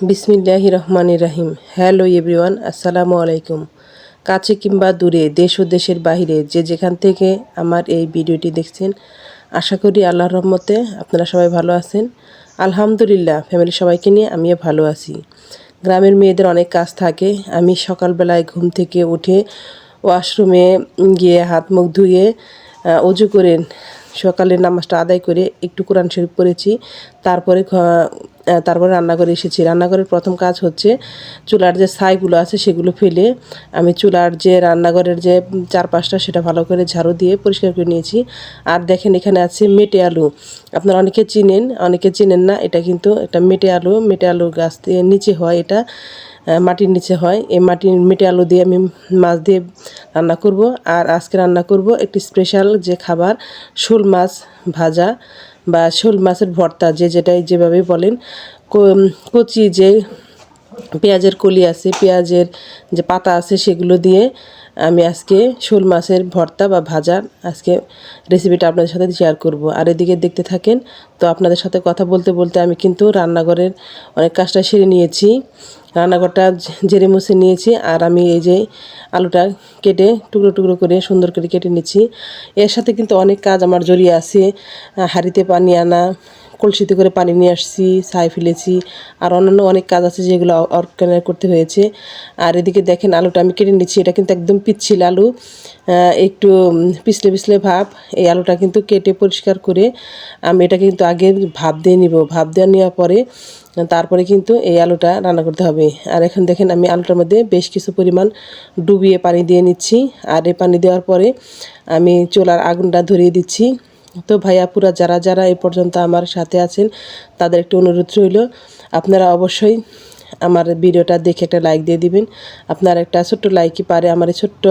বিসমিল্লাহ রহমান রাহিম। Hello everyone, আসসালামু আলাইকুম। কাছে কিংবা দূরে, দেশ ও দেশের বাইরে যে যেখান থেকে আমার এই ভিডিওটি দেখছেন, আশা করি আল্লাহর রহমতে আপনারা সবাই ভালো আছেন। আলহামদুলিল্লাহ ফ্যামিলির সবাইকে নিয়ে আমিও ভালো আছি। গ্রামের মেয়েদের অনেক কাজ থাকে। আমি সকালবেলায় ঘুম থেকে উঠে ওয়াশরুমে গিয়ে হাত মুখ ধুয়ে অজু করে সকালের নামাজটা আদায় করে একটু কোরআন শরীফ পড়েছি। তারপরে তারপরে রান্নাঘরে এসেছি। রান্নাঘরের প্রথম কাজ হচ্ছে চুলার যে ছাইগুলো আছে সেগুলো ফেলে আমি চুলার যে রান্নাঘরের যে চারপাশটা সেটা ভালো করে ঝাড়ু দিয়ে পরিষ্কার করে নিয়েছি। আর দেখেন এখানে আছে মেটে আলু। আপনারা অনেকে চিনেন অনেকে চিনেন না, এটা কিন্তু একটা মেটে আলু। মেটে আলু গাছ নিচে হয় এটা। মাটির নিচে হয়। এই মাটির মিটে আলু দিয়ে আমি মাছ দিয়ে রান্না করব। আর আজকে রান্না করব একটি স্পেশাল যে খাবার, শোল মাছ ভাজা বা শোল মাছের ভর্তা, যে যেটাই যেভাবে বলেন। কচি যে পেঁয়াজের কলি আছে, পেঁয়াজের যে পাতা আছে সেগুলো দিয়ে আমি আজকে শোল মাছের ভর্তা বা ভাজা আজকে রেসিপিটা আপনাদের সাথে শেয়ার করব। আর এদিকে দেখতে থাকেন, তো আপনাদের সাথে কথা বলতে বলতে আমি কিন্তু রান্নাঘরের অনেক কাজটা সেরে নিয়েছি। রান্নাঘরটা জেরে মুছে নিয়েছি আর আমি এই যে আলুটা কেটে টুকরো টুকরো করে সুন্দর করে কেটে নিচ্ছি। এর সাথে কিন্তু অনেক কাজ আমার জড়িয়ে আছে হাঁড়িতে পানি আনা কলসিতে করে পানি নিয়ে আসছি, ছাই ফেলেছি। আর অন্যান্য অনেক কাজ আছে যেগুলো অর্গানাইজ করতে হয়েছে। আর এদিকে দেখেন আলুটা আমি কেটে নিচ্ছি। এটা কিন্তু একদম পিচ্ছিল আলু। একটু পিছলে পিছলে ভাব। এই আলুটা কিন্তু কেটে পরিষ্কার করে আমি এটা কিন্তু আগে ভাপ দিয়ে নিব। ভাপ দিয়ে নেওয়ার পরে তারপরে কিন্তু এই আলুটা রান্না করতে হবে। আর এখন দেখেন আমি আলুটার মধ্যে বেশ কিছু পরিমাণ ডুবিয়ে পানি দিয়ে নিচ্ছি। আর এই পানি দেওয়ার পরে আমি চোলার আগুনটা ধরিয়ে দিচ্ছি। তো ভাইয়া পুরা যারা যারা এই পর্যন্ত আমার সাথে আছেন, তাদের একটু অনুরোধ রইল, আপনারা অবশ্যই আমার ভিডিওটা দেখে একটা লাইক দিয়ে দিবেন। আপনার একটা ছোট্ট লাইকই পারে আমার এই ছোট্ট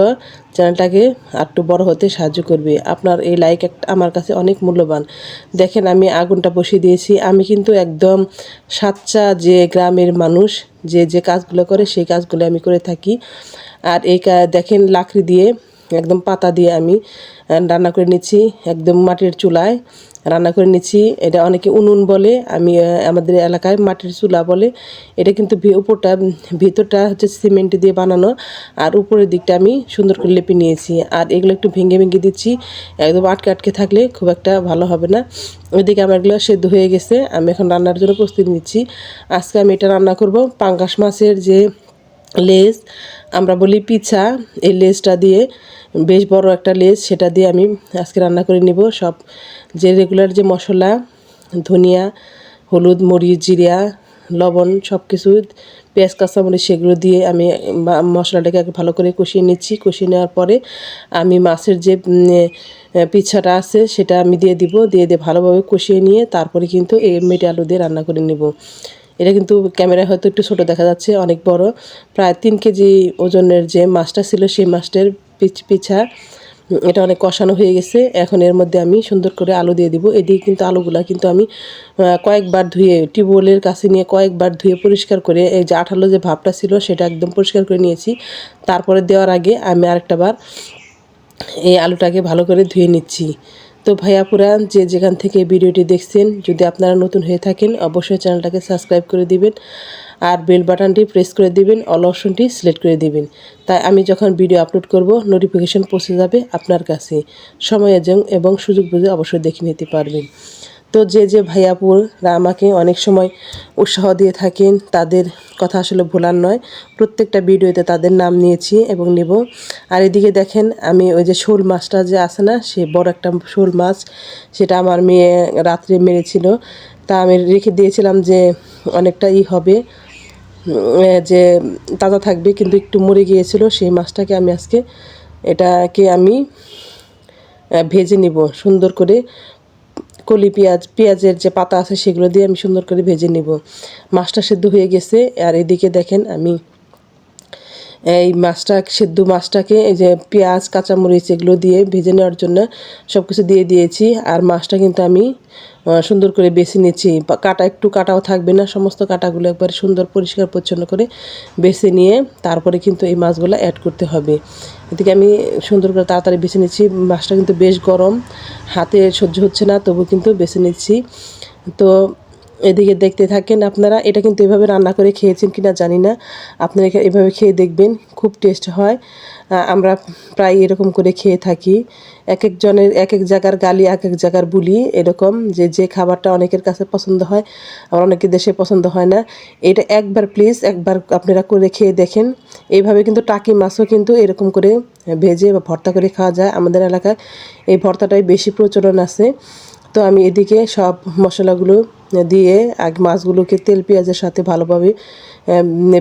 চ্যানেলটাকে একটু বড় হতে সাহায্য করবে। আপনার এই লাইক একটা আমার কাছে অনেক মূল্যবান। দেখেন আমি আগুনটা বসিয়ে দিয়েছি, আমি কিন্তু একদম সাচ্চা যে গ্রামের মানুষ, যে যে কাজগুলো করে সেই কাজগুলো আমি করে থাকি। আর এই দেখেন লাকড়ি দিয়ে একদম পাতা দিয়ে আমি রান্না করে নিচ্ছি একদম মাটির চুলায়। রান্না করে নিচ্ছি, এটা অনেকে উনুন বলে, আমি আমাদের এলাকায় মাটির চুলা বলে। এটা কিন্তু উপরটা, ভিতরটা হচ্ছে সিমেন্ট দিয়ে বানানো, আর উপরের দিকটা আমি সুন্দর করে লেপে নিয়েছি। আর এগুলো একটু ভেঙে ভেঙে দিচ্ছি, একদম আটকে আটকে থাকলে খুব একটা ভালো হবে না। ওইদিকে আমার এগুলো সেদ্ধ হয়ে গেছে, আমি এখন রান্নার জন্য প্রস্তুতি নিচ্ছি। আজকে আমি এটা রান্না করব পাঙ্গাস মাছের যে লেজ আমরা বলি পিছা এই লেজটা দিয়ে, বেশ বড় একটা লেজ, সেটা দিয়ে আমি আজকে রান্না করে নিব। সব যে রেগুলার যে মশলা, ধনিয়া, হলুদ, মরিচ, জিরা, লবণ সব কিছু পেঁয়াজ, কাঁচামরিচ, সেগুলো দিয়ে আমি মশলাটাকে ভালো করে কষিয়ে নিচ্ছি। কষিয়ে নেওয়ার পরে আমি মাছের যে পিছাটা আছে, সেটা আমি দিয়ে দিব। দিয়ে দিয়ে ভালোভাবে কষিয়ে নিয়ে তারপরে কিন্তু এই মেটে আলু দিয়ে রান্না করে নেব। এটা কিন্তু ক্যামেরায় হয়তো একটু ছোট দেখা যাচ্ছে, অনেক বড়। প্রায় তিন কেজি ওজনের যে মাছটা ছিল, সেই মাছটার পিছ, পিছা এটা অনেক কষানো হয়ে গেছে। এখন এর মধ্যে আমি সুন্দর করে আলু দিয়ে দিব। এদিকে কিন্তু আলুগুলা কিন্তু আমি কয়েকবার ধুয়ে, টিউবওয়েলের কাছে নিয়ে কয়েকবার ধুয়ে পরিষ্কার করে, এই যে আঠালো যে ভাবটা ছিল, সেটা একদম পরিষ্কার করে নিয়েছি। তারপরে দেওয়ার আগে আমি আরেকটা বার এই আলুটাকে ভালো করে ধুয়ে নিচ্ছি। তো ভাইয়াপুরা যে যেখান থেকে ভিডিওটি দেখছেন, যদি আপনারা নতুন হয়ে থাকেন, অবশ্যই চ্যানেলটাকে সাবস্ক্রাইব করে দিবেন আর বেল বাটনটি প্রেস করে দিবেন, অল অপশনটি সিলেক্ট করে দিবেন। তাই আমি যখন ভিডিও আপলোড করব, নোটিফিকেশন পৌঁছে যাবে আপনার কাছে। সময় এবং- সুযোগ বুঝে অবশ্যই দেখে নিতে পারবেন। তো যে যে ভাইয়াপুরা আমাকে অনেক সময় উৎসাহ দিয়ে থাকেন, তাদের কথা আসলে ভোলার নয়। প্রত্যেকটা ভিডিওতে তাদের নাম নিয়েছি এবং নেব। আর এদিকে দেখেন, আমি ওই যে শোল মাছটা যে আছে না, সে বড় একটা শোল মাছ, সেটা আমার মেয়ে রাত্রে মেরেছিল। তা আমি রেখে দিয়েছিলাম যে অনেকটা ই হবে যে তাজা থাকবে, কিন্তু একটু মরে গিয়েছিল, সেই মাছটাকে আমি আজকে এটাকে আমি ভেজে নিব সুন্দর করে। কলি, পেঁয়াজ, পেঁয়াজের যে পাতা আছে সেগুলো দিয়ে আমি সুন্দর করে ভেজে নিব। মাছটা সেদ্ধ হয়ে গেছে, আর এদিকে দেখেন আমি এই মাছটা সেদ্ধ মাছটাকে, এই যে পেঁয়াজ, কাঁচামরিচ এগুলো দিয়ে ভেজে নেওয়ার জন্য সব কিছু দিয়ে দিয়েছি। আর মাছটা কিন্তু আমি সুন্দর করে বেছে নিয়েছি। কাটা, একটু কাটাও থাকবে না, সমস্ত কাটাগুলো একবার সুন্দর পরিষ্কার পরিচ্ছন্ন করে বেছে নিয়ে তারপরে কিন্তু এই মাছগুলো অ্যাড করতে হবে। এদিকে আমি সুন্দর করে তাড়াতাড়ি বেছে নিচ্ছি মাছটা কিন্তু বেশ গরম, হাতে সহ্য হচ্ছে না, তবু কিন্তু বেছে নিচ্ছি তো এদিকে দেখতে থাকেন আপনারা, এটা কিন্তু এভাবে রান্না করে খেয়েছেন কিনা জানি না। আপনারা এভাবে খেয়ে দেখবেন, খুব টেস্ট হয়। আমরা প্রায় এরকম করে খেয়ে থাকি। এক একজনের এক এক জায়গার গালি, এক এক জায়গার বুলি, এরকম যে যে খাবারটা অনেকের কাছে পছন্দ হয়, আবার অনেকের দেশে পছন্দ হয় না। এটা একবার প্লিজ একবার আপনারা করে খেয়ে দেখেন। এইভাবে কিন্তু টাকি মাছও কিন্তু এরকম করে ভেজে বা ভর্তা করে খাওয়া যায় আমাদের এলাকায়। এই ভর্তাটাই বেশি প্রচলন আছে। তো আমি এদিকে সব মশলাগুলো দিয়ে আগে মাছগুলোকে তেল, পেঁয়াজের সাথে ভালোভাবে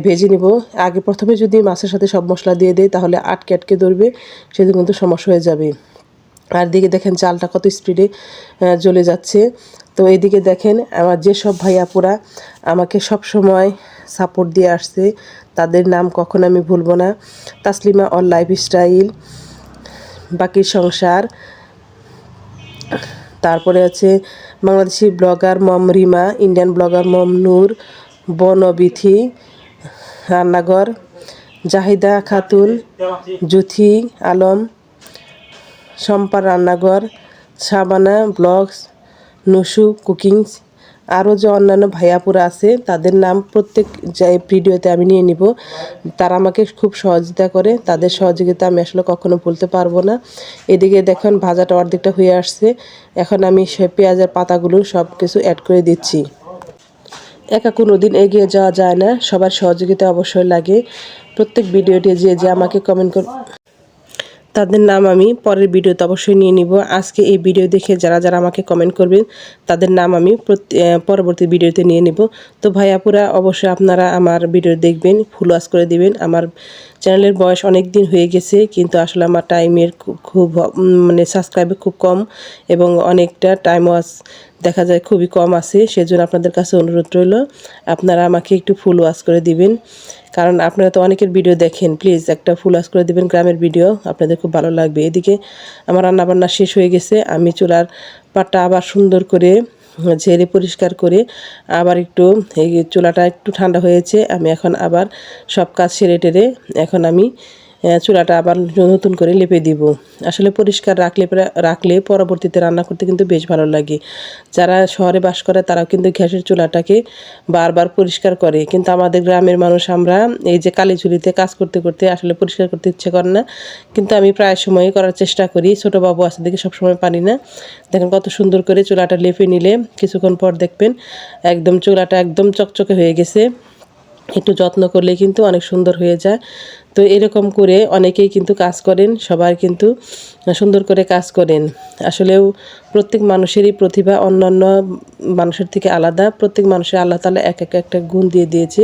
ভেজে নেব। আগে প্রথমে যদি মাছের সাথে সব মশলা দিয়ে দেয় তাহলে আটকে আটকে ধরবে, সেদিন কিন্তু সমস্যা হয়ে যাবে। আর দিকে দেখেন চালটা কত স্পিডে জ্বলে যাচ্ছে। তো এদিকে দেখেন আমার যেসব ভাইয়াপুরা আমাকে সব সময় সাপোর্ট দিয়ে আসছে, তাদের নাম কখন আমি ভুলবো না। তাসলিমা অল লাইফ স্টাইল বাকি সংসার তারপরে আছে Bangladeshi blogger Mom Rima, Indian blogger Mom Noor, Bonobithi, Rannaghar, Jahida Khatun Juthi Alam Shampa রান্নাঘর সাবানা ব্লগস, নুসু কুকিংস আরও যে অন্যান্য ভাইয়াপুরা আছে, তাদের নাম প্রত্যেক যে ভিডিওতে আমি নিয়ে নিব। তারা আমাকে খুব সহযোগিতা করে, তাদের সহযোগিতা আমি আসলে কখনো ভুলতে পারব না। এদিকে দেখুন, ভাজাটা অর্ধেকটা হয়ে আসছে। এখন আমি সে পেঁয়াজের পাতাগুলো সব কিছু অ্যাড করে দিচ্ছি। একা কোনো দিন এগিয়ে যাওয়া যায় না, সবার সহযোগিতা অবশ্যই লাগে। প্রত্যেক ভিডিওটি যে যে আমাকে কমেন্ট কর তাদের নাম আমি পরের ভিডিওতে অবশ্যই নিয়ে নিব। আজকে এই ভিডিও দেখে যারা যারা আমাকে কমেন্ট করবেন, তাদের নাম আমি পরবর্তী ভিডিওতে নিয়ে নিব। তো ভাইয়াপুরা অবশ্যই আপনারা আমার ভিডিও দেখবেন ফুল ওয়াশ করে দিবেন। আমার চ্যানেলের বয়স অনেক দিন হয়ে গেছে, কিন্তু আসলে আমার টাইমের খুব খুব মানে সাবস্ক্রাইবে খুব কম এবং অনেকটা টাইম ওয়াশ দেখা যায় খুবই কম আছে। সেজন্য আপনাদের কাছে অনুরোধ রইল, আপনারা আমাকে একটু ফুল ওয়াশ করে দিবেন। কারণ আপনারা তো অনেকের ভিডিও দেখেন প্লিজ একটা ফুল আস করে দেবেন, গ্রামের ভিডিও আপনাদের খুব ভালো লাগবে। এদিকে আমার রান্নাবান্না শেষ হয়ে গেছে, আমি চুলার পাটটা আবার সুন্দর করে ঝেড়ে পরিষ্কার করে আবার একটু এই চুলাটা একটু ঠান্ডা হয়েছে, আমি এখন আবার সব কাজ সেরে টেরে এখন আমি চুলাটা আবার নতুন করে লেপে দিব। আসলে পরিষ্কার রাখলে রাখলে পরবর্তীতে রান্না করতে কিন্তু বেশ ভালো লাগে। যারা শহরে বাস করে, তারাও কিন্তু গ্যাসের চুলাটাকে বারবার পরিষ্কার করে। কিন্তু আমাদের গ্রামের মানুষ, আমরা এই যে কালি ঝুলিতে কাজ করতে করতে আসলে পরিষ্কার করতে ইচ্ছে করে না। কিন্তু আমি প্রায় সময়ই করার চেষ্টা করি। ছোটো বাবু আছে দেখে সবসময় পারি না। দেখেন কত সুন্দর করে চুলাটা লেপে নিলে কিছুক্ষণ পর দেখবেন একদম চুলাটা একদম চকচকে হয়ে গেছে। একটু যত্ন করলে কিন্তু অনেক সুন্দর হয়ে যায়। তো এরকম করে অনেকেই কিন্তু কাজ করেন সবাই কিন্তু সুন্দর করে কাজ করেন। আসলেও প্রত্যেক মানুষেরই প্রতিভা অন্যান্য মানুষের থেকে আলাদা, প্রত্যেক মানুষের আল্লাহ তালা এক এক একটা গুণ দিয়ে দিয়েছে।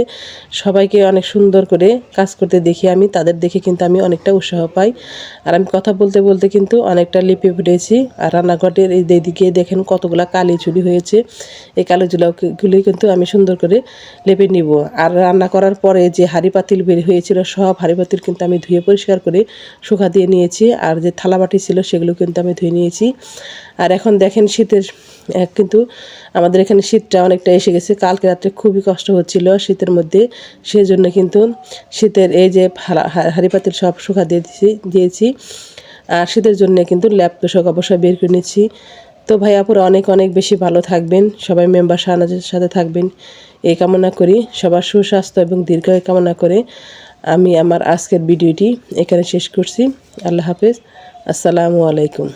সবাইকে অনেক সুন্দর করে কাজ করতে দেখি আমি, তাদের দেখে কিন্তু আমি অনেকটা উৎসাহ পাই। আর আমি কথা বলতে বলতে কিন্তু অনেকটা লিপে ফুটেছি আর রান্নাঘরের এই দিকে দেখেন কতগুলো কালি চুলি হয়েছে। এই কালো চুলাগুলি কিন্তু আমি সুন্দর করে লেপে নিব। আর রান্না করার পরে যে হাড়ি পাতিল বের হয়েছিল, সব হাঁড়ি পাতিল কিন্তু আমি ধুয়ে পরিষ্কার করে শুকা দিয়ে নিয়েছি। আর যে থালা বাটি ছিল সেগুলো কিন্তু আমি ধুয়ে নিয়েছি। আর এখন দেখেন শীতের কিন্তু আমাদের এখানে শীতটা অনেকটা এসে গেছে। কালকে রাত্রে খুবই কষ্ট হচ্ছিল শীতের মধ্যে। সেই জন্য কিন্তু শীতের এই যে হাঁড়ি পাতিল সব শুকা দিয়ে দিয়েছি। আর শীতের জন্য কিন্তু ল্যাপ তোষক অবশ্যই বের করে নিচ্ছি। তো ভাই আপুরা, অনেক অনেক বেশি ভালো থাকবেন। সবাই মেম্বার সানাজের সাথে থাকবেন। এই কামনা করি। সবার সুস্বাস্থ্য এবং দীর্ঘায়ু কামনা করে। আমি আমার আজকের ভিডিওটি এখানে শেষ করছি। আল্লাহ হাফেজ। আসসালামু আলাইকুম।